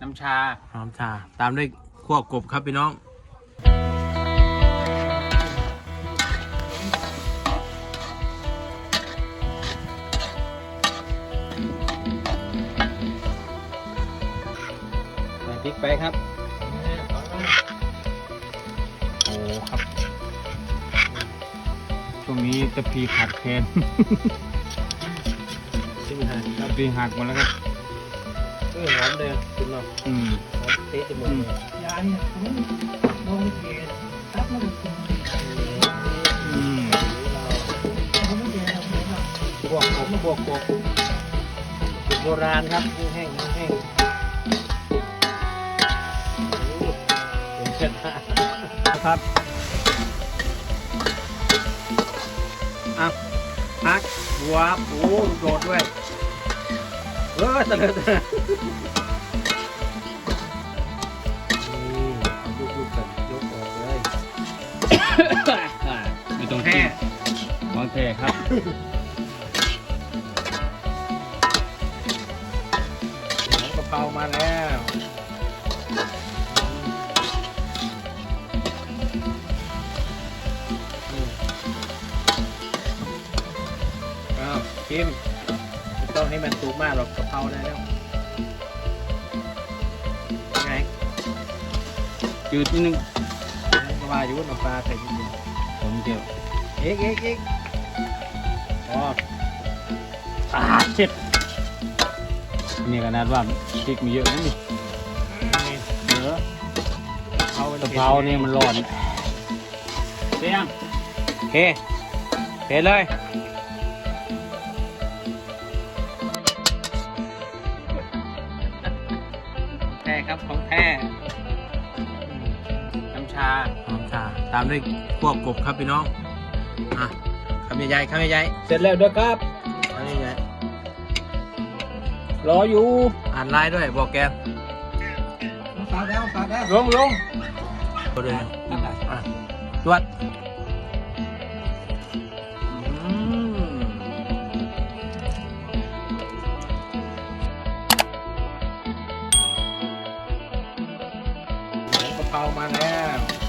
น้ำชา หอมชา ตามด้วยขั้วกบครับพี่น้อง ใส่พริกไปครับ โอ้ครับ ช่วงนี้ตะพีขาดแคลน ชิมหานคตะรับพีหักหมดแล้วครับ เออหอมเลยคุณเนาะอืมหอมเตะจมูกเลยยาเนี่ยผมลงเกศรับมาดูกินอืมผมไม่เจอผมหรอกบวกผมบวกกบสูตรโบราณครับแห้งๆแห้งๆโอ้โหเป็นชนะครับอะพักหัวปูโดดด้วย เออเสนอเสนอนี่ยุบๆกันยกออกเลยไม่ต้องแค่ของแท้ครับหมูกะเพรามาแล้วอืมอ้าวชิม ต้องให้มันสุกมากหรอกกะเพราได้แล้วยังไงจืดนิดนึงก็ว่าอยู่น้ำปลาใส่นิดเดียวผมเดียวเอ๊กเอ๊กเอ๊กอ๋ออ่าเช็ดนี่ขนาดว่าพริกมีเยอะนะนี่นี่เออกะเพรากะเพรานี่มันร้อนเสียงโอเคเทเลย รับของแท้น้ำชาหอมชาตามด้วยขั้วกบครับพี่น้องอะคำใหญ่ๆคำใหญ่เสร็จแล้วด้วยครับๆคำใหญ่รออยู่ๆอ่านไลน์ด้วยบอกแกฝากแล้วฝากแล้วลงลงก็เลยอะจวดามาแล้ว